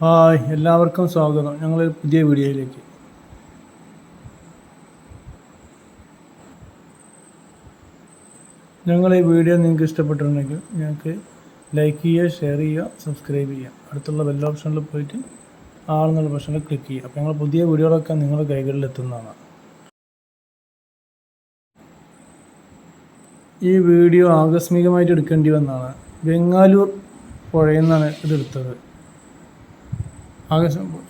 Hi എല്ലാവർക്കും സ്വാഗതം. ഞങ്ങൾ പുതിയ വീഡിയോയിലേക്ക്. ഞങ്ങൾ ഈ വീഡിയോ നിങ്ങൾക്ക് ഇഷ്ടപ്പെട്ടിട്ടുണ്ടെങ്കിൽ ഞങ്ങൾക്ക് ലൈക്ക് ചെയ്യുക ഷെയർ ചെയ്യുക സബ്സ്ക്രൈബ് ചെയ്യുക. അടുത്തുള്ള ബെൽ ഓപ്ഷനിൽ പോയിട്ട് ആളെന്നുള്ള ഓപ്ഷനിൽ ക്ലിക്ക് ചെയ്യുക. അപ്പോൾ ഞങ്ങൾ പുതിയ വീഡിയോകളൊക്കെ നിങ്ങളുടെ കൈകളിൽ എത്തുന്നതാണ്. ഈ വീഡിയോ ആകസ്മികമായിട്ട് എടുക്കേണ്ടി വന്നതാണ്. ബംഗാലൂർ പുഴയിൽ നിന്നാണ് ഇത് എടുത്തത്. ആകെ-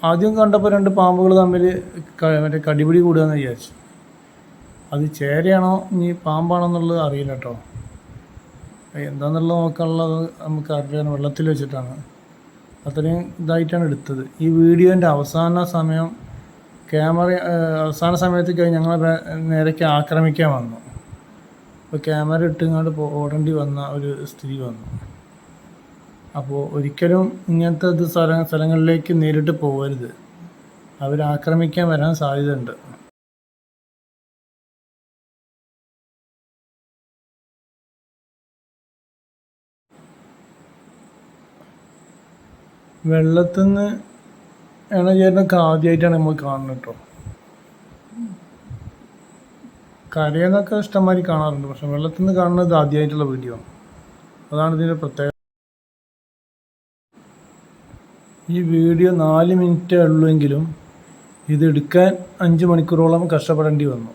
ആദ്യം കണ്ടപ്പോൾ രണ്ട് പാമ്പുകൾ തമ്മിൽ മറ്റേ കടിപിടി കൂടുകയെന്ന് വിചാരിച്ചു. അത് ചേരയാണോ ഇനി പാമ്പാണോ എന്നുള്ളത് അറിയില്ല കേട്ടോ എന്താണെന്നുള്ളത് നോക്കാനുള്ളത് നമുക്ക് അറിയാൻ വെള്ളത്തിൽ വെച്ചിട്ടാണ്. അത്രയും ഇതായിട്ടാണ് എടുത്തത്. ഈ വീഡിയോന്റെ അവസാന സമയം ക്യാമറ അവസാന സമയത്ത് കഴിഞ്ഞ് ഞങ്ങളെ നേരേക്ക് ആക്രമിക്കാൻ വന്നു. അപ്പോൾ ക്യാമറ ഇട്ടിങ്ങോട്ട് പോ- ഓടേണ്ടി വന്ന ഒരു സ്ഥിതി വന്നു. അപ്പോൾ ഒരിക്കലും ഇങ്ങനത്തെ ഇത് സ്ഥല സ്ഥലങ്ങളിലേക്ക് നേരിട്ട് പോകരുത് അവർ ആക്രമിക്കാൻ വരാൻ സാധ്യതയുണ്ട്. വെള്ളത്തിൽ നിന്ന് എണ്ണ ചേരുന്നൊക്കെ ആദ്യമായിട്ടാണ് നമ്മൾ കാണുന്നത് കേട്ടോ. കരയെന്നൊക്കെ ഇഷ്ടംമാതിരി കാണാറുണ്ട്. പക്ഷെ വെള്ളത്തിൽ നിന്ന് കാണുന്നത് ആദ്യമായിട്ടുള്ള വീഡിയോ. അതാണ് ഇതിന്റെ പ്രത്യേകത. ഈ വീഡിയോ നാല് മിനിറ്റേ ഉള്ളൂവെങ്കിലും ഇത് എടുക്കാൻ അഞ്ച് മണിക്കൂറോളം കഷ്ടപ്പെടേണ്ടി വന്നു.